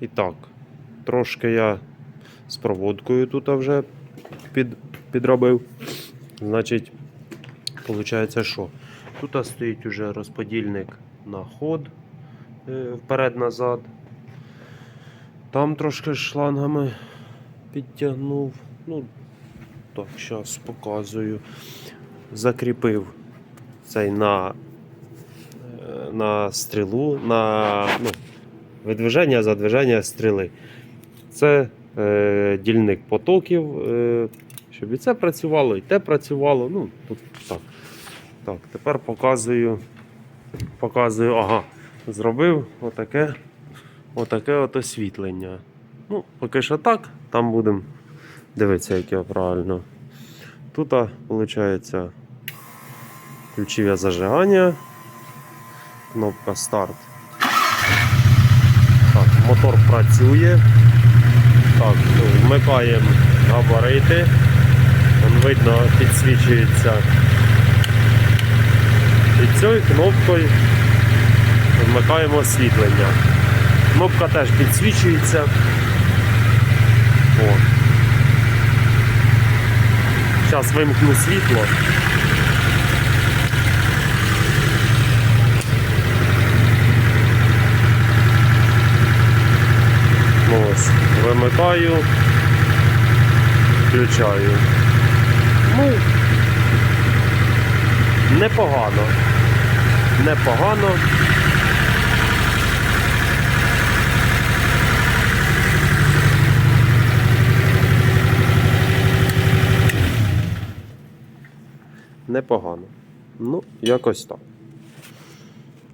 І так, трошки я з проводкою тут вже під, підробив. Значить, виходить, що? Тут стоїть уже розподільник на ход е, вперед-назад. Там трошки шлангами підтягнув. Ну, так, зараз показую. Закріпив цей на, е, на стрілу, на ну, видвиження, задвиження стріли. Це е, дільник потоків, е, щоб і це працювало, і те працювало. Ну, тут так. Так, тепер показую. Показую, ага, зробив отаке, отаке от освітлення. Ну, поки що так, там будемо дивитися, як його правильно. Тут, виходить, включив я зажигання, кнопка старт. Мотор працює. Так, ну, вмикаємо габарити. Вон видно, підсвічується. І цією кнопкою вмикаємо освітлення. Кнопка теж підсвічується. Зараз вимкну світло. Ось, вимикаю, включаю. Ну, непогано. Непогано. Непогано. Ну, якось так.